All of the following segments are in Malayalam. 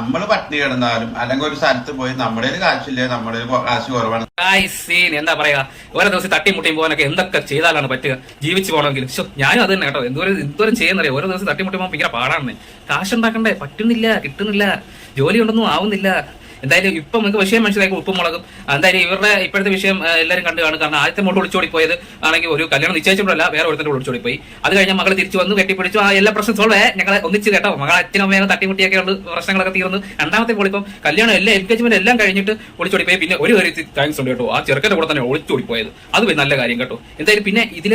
നമ്മൾ പട്ടിണി കിടന്നാലും അല്ലെങ്കിൽ ഒരു സ്ഥലത്ത് പോയി നമ്മുടെ കാശില്ലേ നമ്മുടെ കാശ് കുറവാണ്. എന്താ പറയാ? ഓരോ ദിവസം തട്ടി മുട്ടി പോകാനൊക്കെ എന്തൊക്കെ ചെയ്താലാണ് പറ്റുക? ജീവിച്ചു പോകണമെങ്കിൽ. ഞാനും അത് തന്നെ കേട്ടോ എന്തോരം എന്തോരം ചെയ്യുന്നറിയോ? ഓരോ ദിവസം തട്ടി മുട്ടി പോകാൻ ഭയങ്കര പാടാണ് കാശുണ്ടാക്കണ്ടേ പറ്റുന്നില്ല കിട്ടുന്നില്ല. ജോലി ഉണ്ടെന്നും ആവുന്നില്ല. എന്തായാലും ഇപ്പൊ നിങ്ങൾക്ക് വിഷയം മനസ്സിലാക്കി ഉപ്പും മുളകും. എന്തായാലും ഇവരുടെ ഇപ്പോഴത്തെ വിഷയം എല്ലാവരും കണ്ടു കാണും. കാരണം ആദ്യത്തെ മോട്ട് ഒളിച്ചോടി പോയത് ആണെങ്കിൽ ഒരു കല്യാണം നിശ്ചയിച്ചപ്പോഴല്ല വേറെ ഒരുത്തരുടെ ഒളിച്ചോടി പോയി. അത് കഴിഞ്ഞ മകൾ തിരിച്ചു വന്നു കെട്ടിപ്പിടിച്ചു. ആ എല്ലാ പ്രശ്നം സോൾവ് ഞങ്ങളെ ഒന്നിച്ച് കേട്ടോ. മകളെ അച്ഛനും അമ്മയും തട്ടിമുട്ടിയൊക്കെ ഉള്ള. പ്രശ്നങ്ങളൊക്കെ തീർന്നു. രണ്ടാമത്തെ പോളിപ്പം കല്യാണം എല്ലാം എൻഗേജ്മെന്റ് എല്ലാം കഴിഞ്ഞിട്ട് ഒളിച്ചോടി പോയി. പിന്നെ ഒരു കാര്യത്തിൽ താങ്ക്സ് ഉണ്ട് കേട്ടോ. ആ ചെറുക്കന്റെ കൂടെ തന്നെ ഒളിച്ചോടി പോയത്. അത് നല്ല കാര്യം കേട്ടോ. എന്തായാലും പിന്നെ ഇതിൽ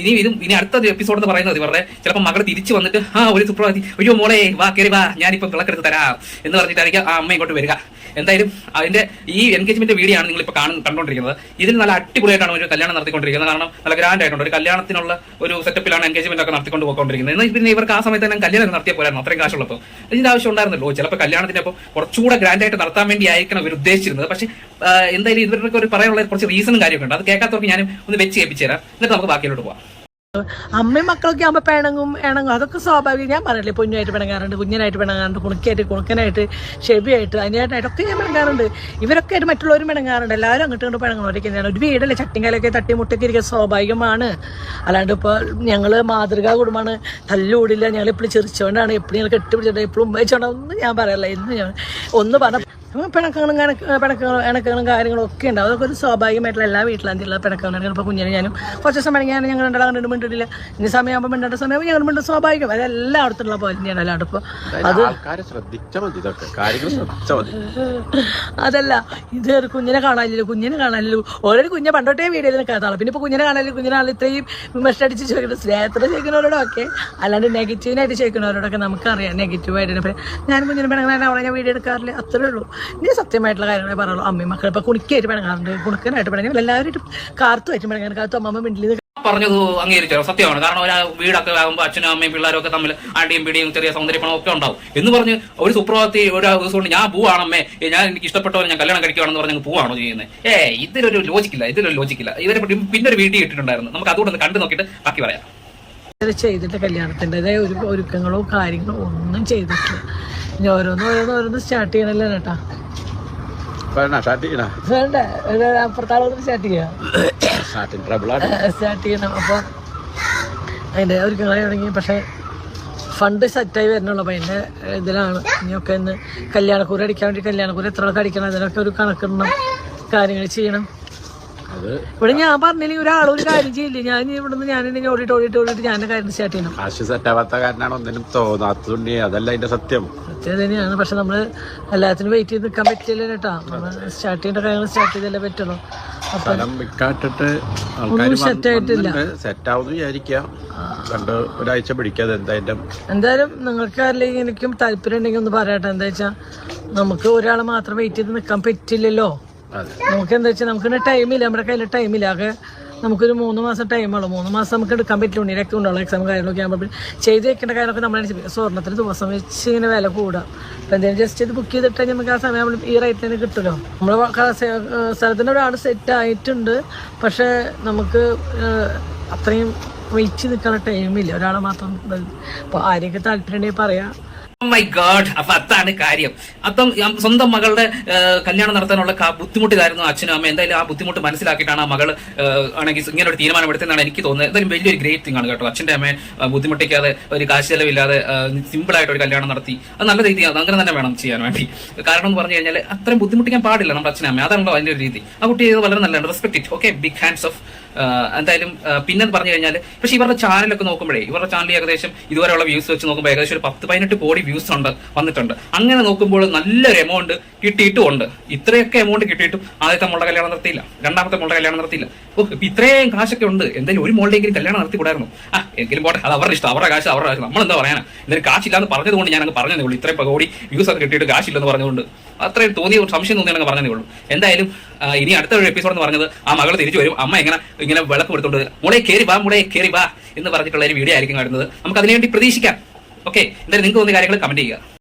ഇനി ഇതും ഇനി അടുത്ത എപ്പിസോഡ് എന്ന് പറയുന്നത് ഇവരുടെ ചിലപ്പോൾ മകൾ തിരിച്ചു വന്നിട്ട് ആ ഒരു സുപ്രഭാതി അയ്യോ മോളെ വാ കയറി വാ. ഞാനിപ്പോൾ വിളക്കെടുത്ത് തരാം എന്ന് പറഞ്ഞിട്ടായിരിക്കും ആ അമ്മ ഇങ്ങോട്ട് വരിക. എന്തായാലും അതിന്റെ ഈ എൻഗേജ്മെന്റ് വീഡിയോ ആണ് നിങ്ങൾ ഇപ്പൊ കാണുന്ന കണ്ടുകൊണ്ടിരിക്കുന്നത് ഇതിൽ നല്ല അടിപൊളിയായിട്ടാണ് ഒരു കല്യാണം നടത്തിക്കൊണ്ടിരിക്കുന്നത്. കാരണം നല്ല ഗ്രാൻഡ് ആയിട്ടുണ്ട്. ഒരു കല്യാണത്തിനുള്ള ഒരു സെറ്റപ്പിലാണ് എൻഗേജ്മെന്റ് ഒക്കെ നടത്തിക്കൊണ്ട് പോയിക്കൊണ്ടിരിക്കുന്നത്. എന്നാൽ പിന്നെ ഇവർക്ക് ആ സമയത്ത് തന്നെ കല്യാണം നടത്തിയ പോലായിരുന്നു അത്രയും കാശുള്ളപ്പോൾ ഇതിന്റെ ആവശ്യം ഉണ്ടായിരുന്നല്ലോ. ചിലപ്പോൾ കല്യാണത്തിന് അപ്പോൾ കുറച്ചുകൂടെ ഗ്രാൻഡ് ആയിട്ട് നടത്താൻ വേണ്ടി ആയിരിക്കണം ഇവർ ഉദ്ദേശിച്ചിരുന്നത്. പക്ഷേ എന്തായാലും ഇവർക്ക് ഒരു പറയാനുള്ള കുറച്ച് റീസണും കാര്യമൊക്കെ ഉണ്ട്. അത് കേൾക്കാത്തവർക്ക് ഞാനും ഒന്ന് വെച്ച് കേൾപ്പിച്ചു തരാം. എന്നിട്ട് നമുക്ക് ബാക്കിയിലോട്ട് പോവാം. അമ്മയും മക്കളൊക്കെ ആകുമ്പോൾ പിണങ്ങും ഇണങ്ങും. അതൊക്കെ സ്വാഭാവികം. ഞാൻ പറയില്ലേ പൊന്നുമായിട്ട് പിണങ്ങാറുണ്ട് കുഞ്ഞനായിട്ട് പിണങ്ങാറുണ്ട് കുണുക്കായിട്ട് കുണുക്കനായിട്ട് ഷെബിയായിട്ട് അതിനായിട്ടൊക്കെ ഞാൻ പിണങ്ങാറുണ്ട്. ഇവരൊക്കെ ആയിട്ട് മറ്റുള്ളവരും പിണങ്ങാറുണ്ട്. എല്ലാവരും അങ്ങോട്ട് ഇങ്ങോട്ട് പിണങ്ങുന്നവരൊക്കെ തന്നെയാണ്. ഒരു വീടല്ലേ ചട്ടിങ്കാലൊക്കെ തട്ടിമുട്ടൊക്കെ ഇരിക്കുക സ്വാഭാവികമാണ്. അല്ലാണ്ട് ഇപ്പോൾ ഞങ്ങൾ മാതൃകാ കുടുംബമാണ്. തല്ലൂടില്ല ഞങ്ങൾ എപ്പോഴും ചിരിച്ചുകൊണ്ടാണ് എപ്പോഴും ഞങ്ങൾ കെട്ടിപ്പിടിച്ചിട്ട് എപ്പോഴും ഉമ്മയിച്ചുകൊണ്ടൊന്നും ഞാൻ പറയല്ല. എന്ന് ഞാൻ ഒന്ന് പറഞ്ഞ പിണക്കങ്ങളും കണക്ക് പിണക്കങ്ങളും ഇണക്കങ്ങളും കാര്യങ്ങളും ഒക്കെ ഉണ്ടാവും അതൊക്കെ ഒരു സ്വാഭാവികമായിട്ടുള്ള എല്ലാ വീട്ടിലും പിണക്കങ്ങളും ഇപ്പോൾ കുഞ്ഞിനെ ഞാനും കുറച്ച് സമയം ഞാൻ ഞങ്ങൾ രണ്ടാളും കണ്ടിട്ട് മിണ്ടിട്ടില്ല ഇനി സമയമാകുമ്പോൾ മിണ്ടേണ്ട സമയമാകുമ്പോൾ ഞങ്ങൾ മിണ്ടും സ്വാഭാവികം. അതെല്ലായിടത്തുള്ള പോലെ തന്നെയാണ് അല്ലാണ്ട് ഇപ്പോൾ അത് അതല്ല ഇത് ഒരു കുഞ്ഞിനെ കാണാനില്ല കുഞ്ഞിനെ കാണാനില്ല ഓൾറെഡി കുഞ്ഞെ പണ്ടോട്ടേ വീഡിയോയിൽ നിൽക്കാത്തതാണ് പിന്നെ ഇപ്പോൾ കുഞ്ഞിനെ കാണാനില്ല കുഞ്ഞിനെ കാണാൻ ഇത്രയും വിമർശനടിച്ച് ചോദിക്കുന്നത് സ്നേഹത്തിൽ ചോദിക്കുന്നവരോടൊക്കെ. അല്ലാണ്ട് നെഗറ്റീവിനായിട്ട് ചോദിക്കുന്നവരോടൊക്കെ നമുക്കറിയാം നെഗറ്റീവായിട്ട് ഞാൻ കുഞ്ഞിനെ പെണ്ണുങ്ങളെ അവളെ ഞാൻ വീഡിയോ എടുക്കാറില്ല അത്രേ ഉള്ളൂ. ഇനി സത്യമായിട്ടുള്ള കാര്യങ്ങളെ പറയുള്ളൂ. അമ്മയും മക്കളെ ഇപ്പൊ കുണിക്കായിട്ട് പിണങ്ങാറുണ്ട്. കുണുക്കനായിട്ട് പിണങ്ങി. എല്ലാവരും കാർത്തുമായിട്ട് പിണങ്ങാൻ കാർത്തു അമ്മമ്മ മിണ്ടിൽ പറഞ്ഞത് അംഗീകരിച്ചോ സത്യമാണ്. കാരണം ഒരു വീടൊക്കെ ആകുമ്പോൾ അച്ഛനും അമ്മയും പിള്ളേരും ഒക്കെ തമ്മിൽ അടിയും പിടിയും ചെറിയ സൗന്ദര്യപ്പണം ഒക്കെ ഉണ്ടാവും. എന്ന് പറഞ്ഞ് ഒരു സുപ്രഭാതി ഒരു ദിവസം കൊണ്ട് ഞാൻ പോവാണമ്മേ. ഞാൻ എനിക്ക് ഇഷ്ടപ്പെട്ടവരെ ഞാൻ കല്യാണം കഴിക്കുകയാണെന്ന് പറഞ്ഞ് പോവാണോ ചെയ്യുന്നത് ഏ ഇതിലൊരു ലോജിക്കില്ല ഇതിലൊരു ലോജിക്കില്ല ഇവരെ പറ്റി പിന്നെ ഒരു വീട്ടിൽ ഇട്ടിട്ടുണ്ടായിരുന്നു. നമുക്ക് അതുകൊണ്ട് ഒന്ന് കണ്ടു നോക്കിയിട്ട് ബാക്കി പറയാം. ചെയ്തിട്ട് കല്യാണത്തിന്റെതായ ഒരു ഒരുക്കങ്ങളോ കാര്യങ്ങളോ ഒന്നും ചെയ്തിട്ടില്ല. ഇനി ഓരോന്ന് ഓരോന്ന് ഓരോന്ന് സ്റ്റാർട്ട് ചെയ്യണല്ലോ കേട്ടാ പറഞ്ഞ സ്റ്റാർട്ട് ചെയ്യണ വേണ്ട ഒരു സ്റ്റാർട്ട് ചെയ്യാം സ്റ്റാർട്ടിങ് ട്രബിളാണ് സ്റ്റാർട്ട് ചെയ്യണം അപ്പോൾ അതിന്റെ ഒരുക്കങ്ങൾ തുടങ്ങി പക്ഷേ ഫണ്ട് സെറ്റായി വരണുള്ളൂ അപ്പം എന്റെ ഇതിലാണ്. ഇനിയൊക്കെ ഇന്ന് കല്യാണക്കൂര അടിക്കാൻ വേണ്ടി കല്യാണക്കൂര എത്ര ആൾക്ക് അടിക്കണം? അതിനൊക്കെ ഒരു കണക്കിടണം. കാര്യങ്ങൾ ചെയ്യണം. ഇവിടെ ഞാൻ പറഞ്ഞില്ലെങ്കിൽ ഒരാൾ ഒരു കാര്യം ചെയ്യില്ല? ഞാൻ ഇവിടുന്ന് ഞാനിങ്ങനെ ഓടിട്ട് ഓടിട്ട് ഓടിട്ട് ഞാൻ കാര്യം സ്റ്റാർട്ട് ചെയ്യണം. കാശ് സെറ്റാവാത്ത കാരനാണ് ഒന്നിനും തോന്നാത്തതുകൊണ്ട് അതല്ല അതിന്റെ സത്യം. സത്യം തന്നെയാണ്. പക്ഷെ നമ്മൾ എല്ലാത്തിനും വെയിറ്റ് ചെയ്ത് നിൽക്കാൻ പറ്റില്ല കേട്ടോ. സ്റ്റാർട്ട് ചെയ്യേണ്ട കാര്യങ്ങൾ സ്റ്റാർട്ട് ചെയ്തല്ലേ പറ്റുള്ളൂ. സ്ഥലം വിൽക്കാട്ടിട്ട് വിചാരിക്കാം കണ്ട് ഒരാഴ്ച പിടിക്കാതെ എന്തായാലും നിങ്ങൾക്ക് അല്ലെങ്കിൽ എനിക്കും താല്പര്യം ഉണ്ടെങ്കിൽ ഒന്ന് പറയട്ടെ എന്താ വെച്ചാൽ നമുക്ക് ഒരാളെ മാത്രം വെയിറ്റ് ചെയ്ത് നിൽക്കാൻ പറ്റില്ലല്ലോ. നമുക്ക് എന്താ വെച്ചാൽ നമുക്ക് ടൈമില്ല നമ്മുടെ കയ്യിൽ ടൈമില്ല ആകെ നമുക്കൊരു മൂന്ന് മാസം ടൈമുള്ളൂ മൂന്ന് മാസം നമുക്ക് എടുക്കാൻ പറ്റില്ല. ഉണ്ണിയിലൊക്കെ ഉണ്ടാവും എക്സാം കാര്യങ്ങളൊക്കെ ആകുമ്പോൾ ചെയ്ത് വെക്കേണ്ട കാര്യമൊക്കെ നമ്മളെ സ്വർണത്തിന് ദിവസം വെച്ച് ഇങ്ങനെ വില കൂടാം അപ്പം എന്തെങ്കിലും ജസ്റ്റ് ഇത് ബുക്ക് ചെയ്തിട്ട് നമുക്ക് ആ സമയം നമ്മൾ ഈ റേറ്റ് തന്നെ കിട്ടുമല്ലോ. നമ്മൾ സ്ഥലത്തിന്റെ ഒരാൾ സെറ്റ് ആയിട്ടുണ്ട്. പക്ഷേ നമുക്ക് അത്രയും വെയിറ്റ് നിൽക്കാനുള്ള ടൈമില്ല ഒരാളെ മാത്രം അപ്പോൾ ആരെയൊക്കെ താല്പര്യം ഉണ്ടെങ്കിൽ പറയാം. മൈ ഗാഡ് അപ്പൊ അതാണ് കാര്യം. അപ്പം സ്വന്തം മകളുടെ കല്യാണം നടത്താനുള്ള ബുദ്ധിമുട്ടിലായിരുന്നു അച്ഛനും അമ്മ എന്തായാലും ആ ബുദ്ധിമുട്ട് മനസ്സിലാക്കിയിട്ടാണ് ആ മകൾ ആണെങ്കിൽ ഇങ്ങനെ ഒരു തീരുമാനം എടുത്തതെന്നാണ് എനിക്ക് തോന്നുന്നത്. എന്തായാലും വലിയൊരു ഗ്രേറ്റ് തിങ് ആണ് കേട്ടോ. അച്ഛന്റെ അമ്മയെ ബുദ്ധിമുട്ടിക്കാതെ ഒരു കാശ് ചെലവില്ലാതെ സിമ്പിൾ ആയിട്ട് ഒരു കല്യാണം നടത്തി. അത് നല്ല രീതിയാണ് അങ്ങനെ തന്നെ വേണം ചെയ്യാൻ വേണ്ടി. കാരണം എന്ന് പറഞ്ഞു കഴിഞ്ഞാൽ അത്രയും ബുദ്ധിമുട്ടിക്കാൻ പാടില്ല നമ്മുടെ അച്ഛനും അമ്മ അതാണല്ലോ അതിന്റെ ഒരു രീതി. ആ കുട്ടി വളരെ നല്ലതാണ്. Respect it okay big hands off എന്തായാലും പിന്നെ പറഞ്ഞു കഴിഞ്ഞാൽ പക്ഷേ ഇവരുടെ ചാനലൊക്കെ നോക്കുമ്പോഴേ ഇവരുടെ ചാനൽ ഏകദേശം ഇതുവരെയുള്ള വ്യൂസ് വെച്ച് നോക്കുമ്പോൾ ഏകദേശം ഒരു പത്ത് പതിനെട്ട് കോടി വ്യൂസ് ഉണ്ട് വന്നിട്ടുണ്ട്. അങ്ങനെ നോക്കുമ്പോൾ നല്ലൊരു എമൗണ്ട് കിട്ടിയിട്ടും ഉണ്ട്. ഇത്രയൊക്കെ എമൗണ്ട് കിട്ടിയിട്ടും ആദ്യത്തെ മോളുടെ കല്യാണം നടത്തിയില്ല രണ്ടാമത്തെ മോളുടെ കല്യാണം നടത്തിയില്ല. ഓ ഇപ്പൊ ഇത്രയും കാശൊക്കെ ഉണ്ട് എന്തായാലും ഒരു മോളുടെയെങ്കിലും കല്യാണം നടത്തി കൂടായിരുന്നു ആ എങ്കിലും പോട്ടെ അത് അവരുടെ ഇഷ്ടം അവരുടെ കാശ് അവരുടെ കാശ്. നമ്മളെന്താ പറയാനാ? എന്തായാലും കാശില്ലാന്ന് പറഞ്ഞതുകൊണ്ട് ഞാൻ അങ്ങ് പറഞ്ഞതേ ഉള്ളൂ. ഇത്രയും കോടി വ്യൂസ് ഒക്കെ കിട്ടിയിട്ട് കാശില്ലെന്ന് പറഞ്ഞുകൊണ്ട് അത്രയും തോന്നിയ സംശയം തോന്നിയാണെങ്കിൽ പറഞ്ഞതേ ഉള്ളൂ. എന്തായാലും ഇനി അടുത്ത ഒരു എപ്പിസോഡ് എന്ന് പറഞ്ഞത് ആ മകൾ തിരിച്ചു വരും അമ്മ എങ്ങനെ ഇങ്ങനെ വിളക്ക് കൊടുത്തോണ്ട് മോളെ കയറി വാ മോളെ കയറി വാ എന്ന് പറഞ്ഞിട്ടുള്ള ഒരു വീഡിയോ ആയിരിക്കും കാണുന്നത്. നമുക്ക് അതിനുവേണ്ടി പ്രതീക്ഷിക്കാം. ഓക്കെ എന്തായാലും നിങ്ങൾക്ക് തോന്നിയ കാര്യങ്ങൾ കമന്റ് ചെയ്യുക.